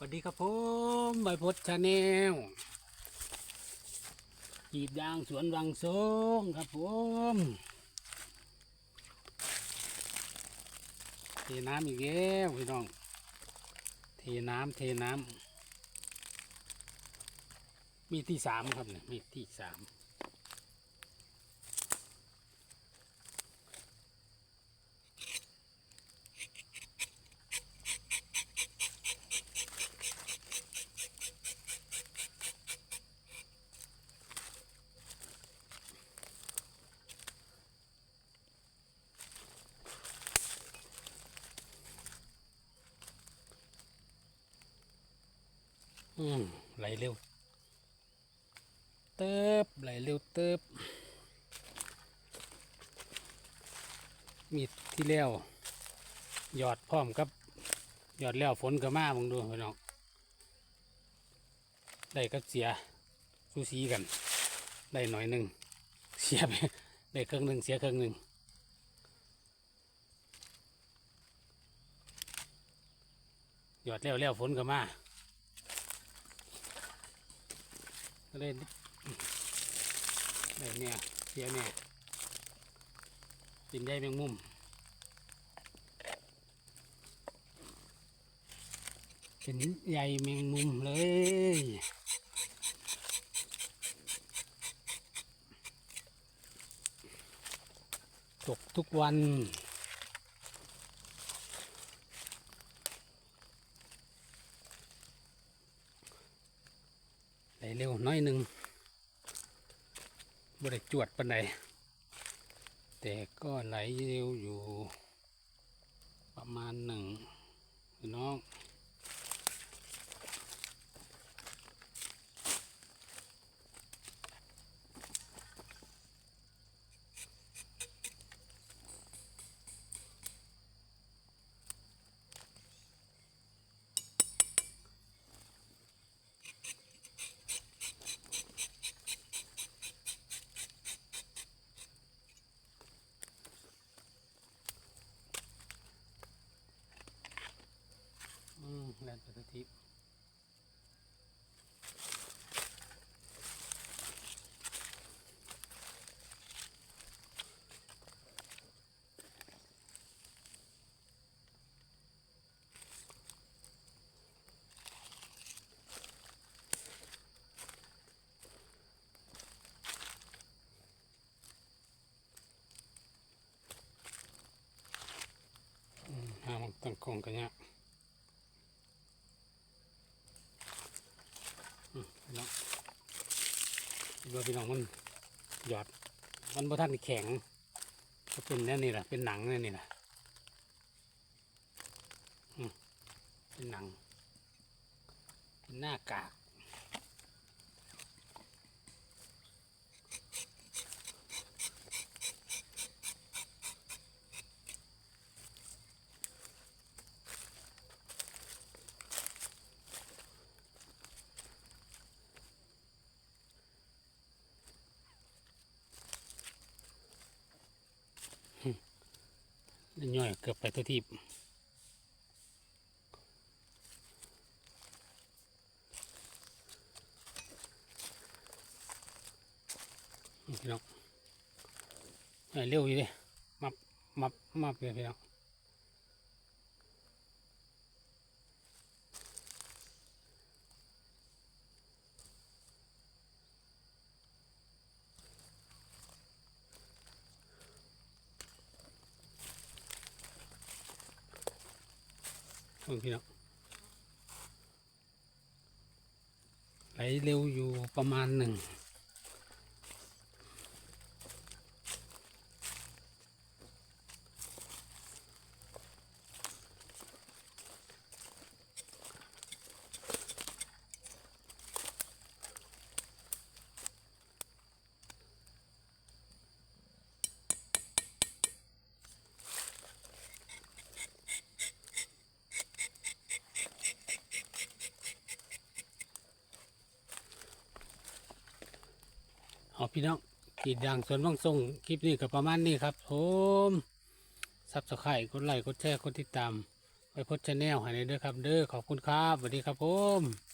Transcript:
สวัสดีครับผมใบพดชาแนลกีดยางสวนวังทรงครับผมเทน้ำอีกแล้วพี่น้อง เทน้ำเทน้ำมีที่สามครับเนี่ยมีที่สาม อืมไหลเร็ว เติบไหลเร็วเติบมีที่แล้วหยอดพร้อมกับหยอดแล้วฝนก็มามึงดูพี่น้องได้กับเสียสูสีกัน ได้หน่อยหนึ่งเสียไปได้เครึ่องหนึ่งเสียเครึ่องหนึ่งหยอดแล้วแล้วฝนก็มา ก็ เลยได้เนี่ยเสียเนี่ยกินได้แมงมุมเป็นใยแมงมุมเลยตกทุกวัน ไหลเร็วน้อยหนึ่งบริจวดปันใดแต่ก็ไหลเร็วอยู่ประมาณหนึ่งน้อง แลนปสักทีอืมหามันตั้งกล้องกันเนี่ย พี่น้องดูพี่น้องมันหยอด มันบ่ทันได้แข็งก็เป็นแน่นี่แหละเป็นหนังแน่นี่แหละเป็นหนัง เป็นหน้ากาก ย่อยเกือบไปตัวทีบพี่น้องเร็วอยู่เลยมับมับมับเลยพี่น้อง เพิ่งพี่น้องไหลเร็วอยู่ประมาณหนึ่ง เอาพี่น้องกรีดยางสวนวังทรงคลิปนี้ก็ประมาณนี้ครับผมซับสไครต์กดไลค์กดแชร์กดติดตามไปพดชแนลให้ในด้วยครับ เด้อขอบคุณครับสวัสดีครับผม